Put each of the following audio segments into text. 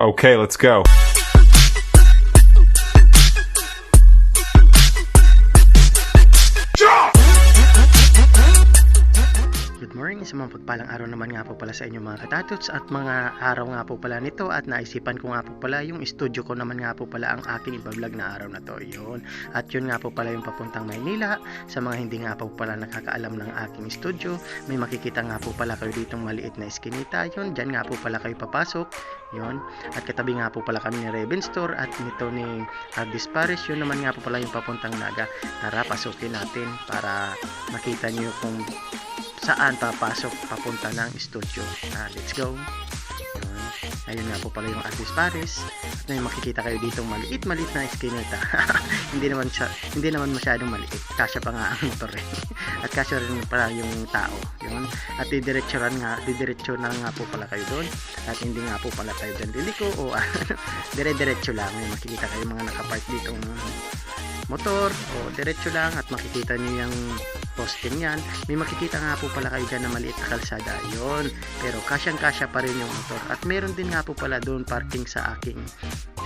Okay, let's go. Good morning, isang mga pagpalang araw naman nga po pala sa inyo mga katatots at mga araw nga po pala nito at naisipan ko nga po pala yung studio ko naman nga po pala ang aking ibablog na araw na to yun at yun nga po pala yung papuntang Maynila sa mga hindi nga po pala nakakaalam ng aking studio may makikita nga po pala kayo ditong maliit na eskinita yun dyan nga po pala kayo papasok yun at katabi nga po pala kami ni Raven Store at nito ni Ardis Paris yun naman nga po pala yung papuntang Naga tara pasukin natin para makita nyo kung saan papasok papunta ng studio. Ah, let's go. Yun. Ayun nga po pala yung Artist Paris. At may makikita kayo dito maliit maliit na eskinita. hindi naman siya, hindi naman masyadong maliit. Kasya pa nga ang motor eh. At kasya rin pala yung tao. Yun. At didiretsuran nga, didiretso na nga po pala kayo doon. At hindi nga po pala tayo dyan liliko o dire-diretso lang. May makikita kayo mga nakapark dito motor o diretso lang at makikita nyo yung posting yan may makikita nga po pala kayo dyan na maliit na kalsada yon pero kasyang kasya pa rin yung motor. At meron din nga po pala doon parking sa aking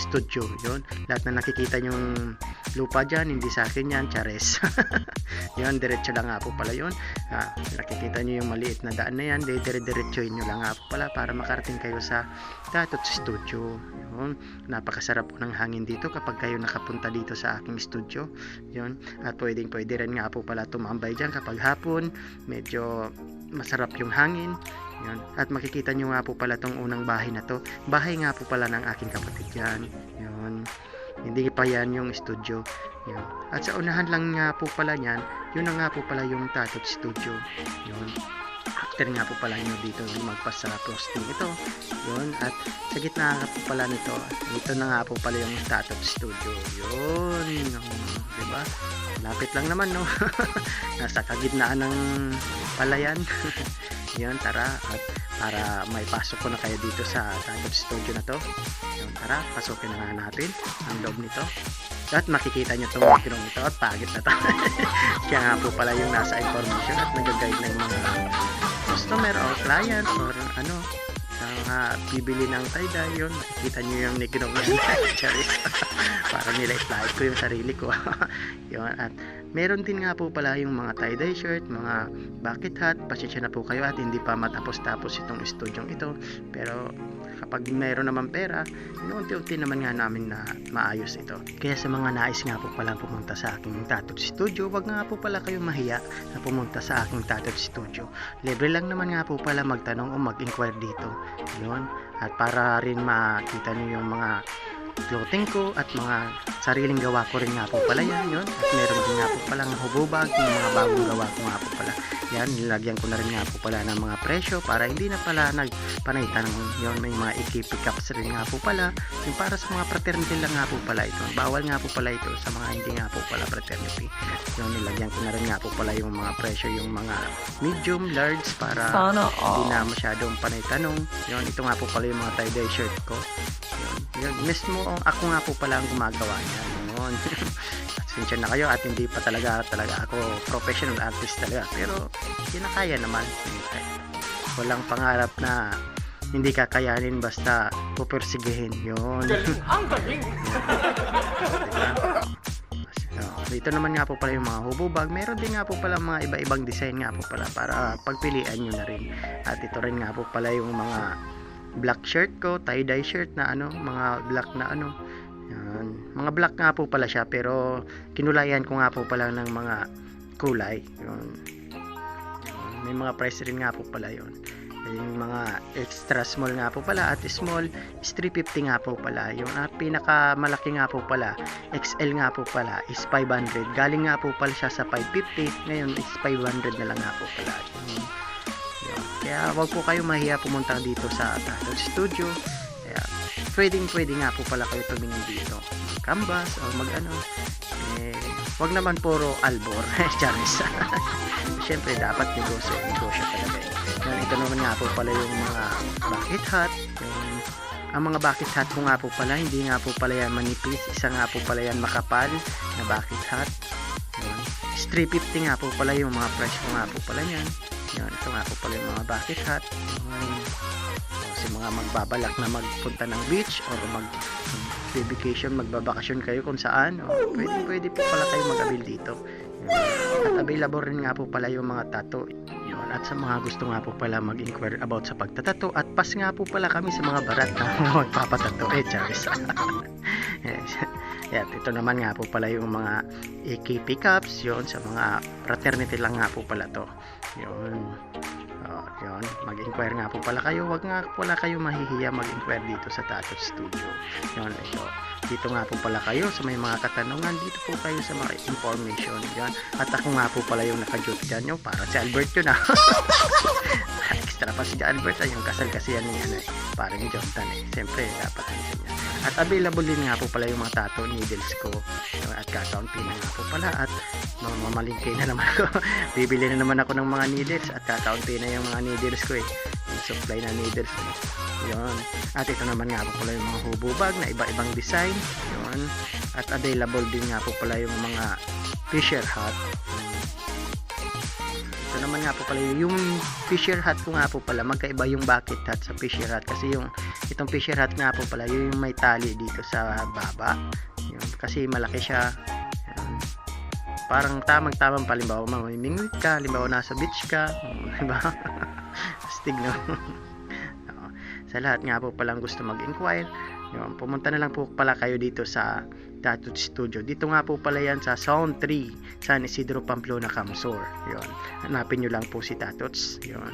studio yon lahat na nakikita yung lupa dyan hindi sa akin yan chares yon diretso lang nga po pala yon ah, nakikita nyo yung maliit na daan na yan dire diretsoin nyo lang nga po pala para makarating kayo sa Tatot Studio yun napakasarap po ng hangin dito kapag kayo nakapunta dito sa aking studio yun at pwedeng pwede rin nga po pala tumambay dyan kapag hapon medyo masarap yung hangin yun. At makikita nyo nga po pala tong unang bahay na to. Bahay nga po pala ng aking kapatid yan. Yun. Hindi pa yan yung studio. Yun. At sa unahan lang nga po pala yan, yun na nga po pala yung Tatot Studio. Yun. After nga po pala nyo dito magpas sa frosting ito. Yun. At sa gitna nga po pala nito, dito na nga po pala yung Tatot Studio. Yun. Diba? Lapit lang naman, no? Nasa kagitnaan ng palayan. Yun, tara. At para may pasok ko na kayo dito sa Tatot Studio na to. Yun, tara. Pasukin na nga natin ang loob nito. At makikita nyo itong micro nito at pagit na to. Kaya nga po pala yung nasa information at nag-guide ng mga customer or client or ano sa mga bibili ng tie-dye yun makikita nyo yung niginong yan Charis. para nila i ko yung sarili ko yun at meron din nga po pala yung mga tie-dye shirt mga bucket hat. Pasensya na po kayo at hindi pa matapos-tapos itong studyong ito. Pero kapag mayroon naman pera unti-unti naman nga namin na maayos ito. Kaya sa mga nais nga po pala pumunta sa aking tattoo studio wag nga po pala kayo mahiya na pumunta sa aking tattoo studio. Libre lang naman nga po pala magtanong o mag-inquire dito. Yun. At para rin makita nyo yung mga clothing ko at mga sariling gawa ko rin nga po pala yan yun at meron din nga po palang hububag yung mga bagong gawa ko nga po pala yan nilagyan ko na rin nga po pala ng mga presyo para hindi na pala nagpanaytan yun may mga iki-pick ups rin nga po pala yung para sa mga fraternity lang nga po pala ito bawal nga po pala ito sa mga hindi nga po pala fraternity yun nilagyan ko na rin nga po pala yung mga presyo yung mga medium large para Sana hindi all. na masyadong panay tanong yun ito nga po pala yung mga tie-dye shirt ko yun, mismo ako nga po pala ang gumagawa niyan yun Pasensya na kayo at hindi pa talaga talaga ako professional artist talaga pero kinakaya naman walang pangarap na hindi kakayanin basta pupursigihin yun Ang galing! So, dito naman nga po pala yung mga hububag. Meron din nga po pala mga iba-ibang design nga po pala para pagpilian nyo na rin. At ito rin nga po pala yung mga black shirt ko, tie-dye shirt na ano, mga black na ano. Yan. Mga black nga po pala siya pero kinulayan ko nga po pala ng mga kulay. Yun. May mga price rin nga po pala yun yung mga extra small nga po pala at small is 350 nga po pala yung uh, pinakamalaki nga po pala XL nga po pala is 500 galing nga po pala siya sa 550 ngayon is 500 na lang nga po pala yun, yun. Kaya wag po kayo mahiya pumunta dito sa Tattoo Studio. Kaya pwedeng pwede nga po pala kayo tumingin dito. Canvas o mag ano eh, wag naman puro albor. Charis. Syempre dapat negosyo negosyo talaga eh. Yan, ito naman nga po pala yung mga bucket hat. Yung, ang mga bucket hat ko nga po pala hindi nga po pala yan manipis. Isa nga po pala yan makapal na bucket hat 350 nga po pala yung mga ko nga po pala yan yan ito nga po pala yung mga bucket hat yan. yung mga magbabalak na magpunta ng beach or mag vacation, magbabakasyon kayo kung saan, o, pwede, pwede po pala kayo mag-avail dito. Yun. At available rin nga po pala yung mga tattoo. Yun. At sa mga gusto nga po pala mag-inquire about sa pagtatato at pas nga po pala kami sa mga barat na magpapatato. Eh, Charis. yes. At ito naman nga po pala yung mga AK pickups, yun, sa mga fraternity lang nga po pala to. Yun. Oh, yun. Mag-inquire nga po pala kayo. Huwag nga pala kayo mahihiya mag-inquire dito sa Tattoo Studio. Yun, ito. Dito nga po pala kayo sa may mga katanungan. Dito po kayo sa mga information. Yan. At ako nga po pala yung naka-duty dyan. Yung para si Albert yun ah. Extra pa si Albert ay yung kasal kasi yan ano eh. Parang Jonathan eh. Siyempre, dapat ano niya. At available din nga po pala yung mga tattoo needles ko. At kakaunti na nga po pala. At mamalingkay na naman ako. Bibili na naman ako ng mga needles. At kakaunti na yung mga needles ko eh. Supply na needles. Yun. At ito naman nga po pala yung mga hubo bag na iba-ibang design. Yun. At available din nga po pala yung mga fisher hat. Ito naman nga po pala yung fisher hat ko nga po pala magkaiba yung bucket hat sa fisher hat kasi yung itong fisher hat nga po pala yung may tali dito sa baba. Yun. Kasi malaki siya. Yun. Parang tamang-tamang palimbawa mamimingwit ka, halimbawa nasa beach ka, diba? Astig no? Sa lahat nga po palang gusto mag-inquire, yun, pumunta na lang po pala kayo dito sa Tattoo Studio. Dito nga po pala yan sa Zone 3, San Isidro Pamplona, Camsor. Yun. Hanapin nyo lang po si Tatots. Yun.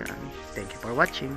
Yun. Thank you for watching.